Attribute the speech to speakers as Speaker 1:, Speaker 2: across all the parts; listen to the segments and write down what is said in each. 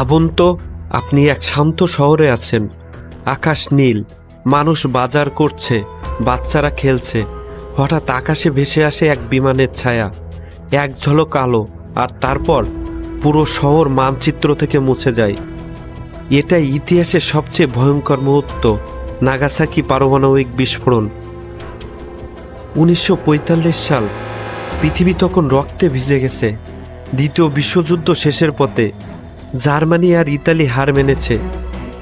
Speaker 1: ভাবুন তো, আপনি এক শান্ত শহরে আছেন। আকাশ নীল, মানুষ বাজার করছে, বাচ্চারা খেলছে। হঠাৎ আকাশে ভেসে আসে এক বিমানের ছায়া। এক ঝলক আলো, আর তারপর পুরো শহর মানচিত্র থেকে মুছে যায়। এটা ইতিহাসের সবচেয়ে ভয়ঙ্কর মুহূর্ত, নাগাসাকি পারমাণবিক বিস্ফোরণ। উনিশশো পঁয়তাল্লিশ সাল, পৃথিবী তখন রক্তে ভিজে গেছে। দ্বিতীয় বিশ্বযুদ্ধ শেষের পথে জার্মানি আর ইতালি হার মেনেছে,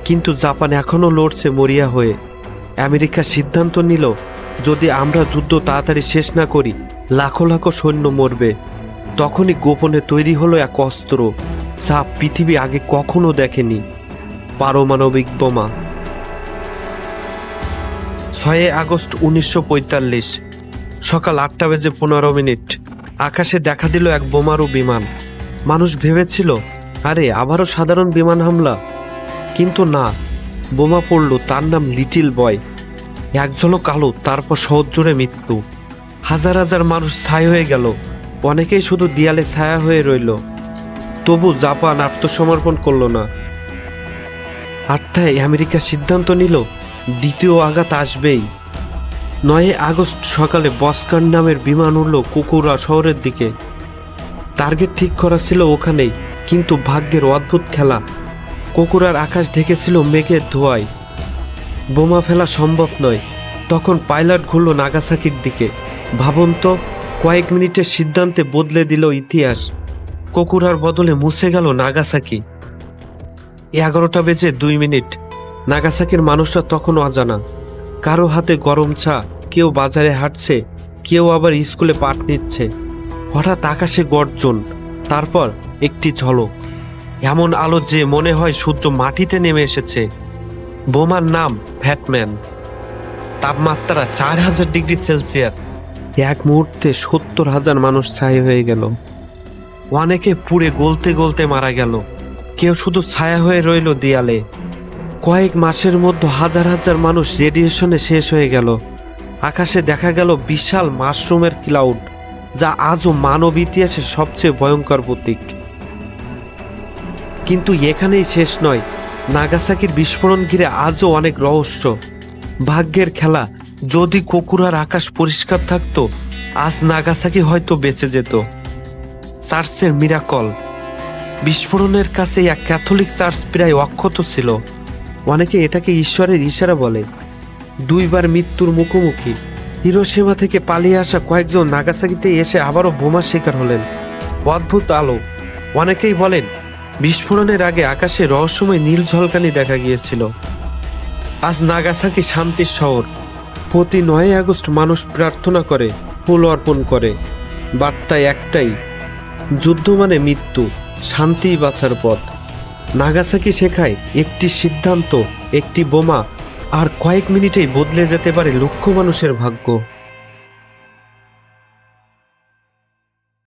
Speaker 1: কিন্তু জাপান এখনও লড়ছে মরিয়া হয়ে। আমেরিকা সিদ্ধান্ত নিল, যদি আমরা যুদ্ধ তাড়াতাড়ি শেষ না করি, লাখো লাখো সৈন্য মরবে। তখনই গোপনে তৈরি হলো এক অস্ত্র, যা পৃথিবী আগে কখনো দেখেনি। পারমাণবিক বোমা। ছয় আগস্ট উনিশশো পঁয়তাল্লিশ, সকাল আটটা বেজে পনেরো মিনিট, আকাশে দেখা দিল এক বোমারু বিমান। মানুষ ভেবেছিল আরে, আবারও সাধারণ বিমান হামলা? কিন্তু না, বোমা পড়ল, তার নাম লিটিল বয়। এক ঝলক আলো তারপর শহর জুড়ে মৃত্যু। হাজার হাজার মানুষ ছাই হয়ে গেল, অনেকেই শুধু দিয়ালে ছায়া হয়ে রইল। তবু জাপান আত্মসমর্পণ করল না। আটটায় আমেরিকা সিদ্ধান্ত নিল, দ্বিতীয় আঘাত আসবেই। নয় আগস্ট সকালে বসকান নামের বিমান উড়ল কুকুরা শহরের দিকে। টার্গেট ঠিক করা ছিল ওখানেই কিন্তু ভাগ্যের অদ্ভুত খেলা। কুকুরার আকাশ ঢেকেছিল মেঘের ধোয়ায়। বোমা ফেলা সম্ভব নয়। তখন পাইলট ঘুরল নাগাসাকির দিকে। ভাবুন তো কয়েক মিনিটের সিদ্ধান্তে বদলে দিল ইতিহাস। কুকুরার বদলে মুছে গেল নাগাসাকি। এগারোটা বেজে দুই মিনিট। নাগাসাকির মানুষরা তখন অজানা। কারও হাতে গরম চা, কেউ বাজারে হাঁটছে, কেউ আবার স্কুলে পাঠ নিচ্ছে। হঠাৎ আকাশে গর্জন। তারপর একটি ঝলক। এমন আলো যে মনে হয় সূর্য মাটিতে নেমে এসেছে। বোমার নাম ফ্যাটম্যান তাপমাত্রা চার হাজার ডিগ্রি সেলসিয়াস। এক মুহূর্তে সত্তর হাজার মানুষ ছাই হয়ে গেল। অনেকে পুড়ে গলতে গলতে মারা গেল। কেউ শুধু ছায়া হয়ে রইল দেয়ালে। কয়েক মাসের মধ্যে হাজার হাজার মানুষ রেডিয়েশনে শেষ হয়ে গেল। আকাশে দেখা গেল বিশাল মাশরুমের ক্লাউড যা আজও মানব ইতিহাসের সবচেয়ে ভয়ঙ্কর প্রতীক। কিন্তু এখানেই শেষ নয়, নাগাসাকির বিস্ফোরণ ঘিরে আজও অনেক রহস্য। ভাগ্যের খেলা, যদি কোকুরার আকাশ পরিষ্কার থাকত, আজ নাগাসাকি হয়তো বেঁচে যেত। চার্চের মিরাকল। বিস্ফোরণের কাছে এক ক্যাথলিক চার্চ প্রায় অক্ষত ছিল। অনেকে এটাকে ঈশ্বরের ইশারা বলে। দুইবার মৃত্যুর মুখোমুখি। হিরোসীমা থেকে পালিয়ে আসা কয়েকজন নাগাসাকিতে এসে আবারও বোমার শিকার হলেন। অদ্ভুত আলো। অনেকেই বলেন, বিস্ফোরণের আগে আকাশে রহস্যময় নীল ঝলকানি দেখা গিয়েছিল। আজ নাগাসাকি শান্তির শহর। প্রতি নয় আগস্ট মানুষ প্রার্থনা করে, ফুল অর্পণ করে। বার্তায় একটাই, যুদ্ধ মানে মৃত্যু, শান্তিই বাঁচার পথ। নাগাসাকি শেখায়, একটি সিদ্ধান্ত, একটি বোমা আর কয়েক মিনিটেই বদলে যেতে পারে লক্ষ মানুষের ভাগ্য।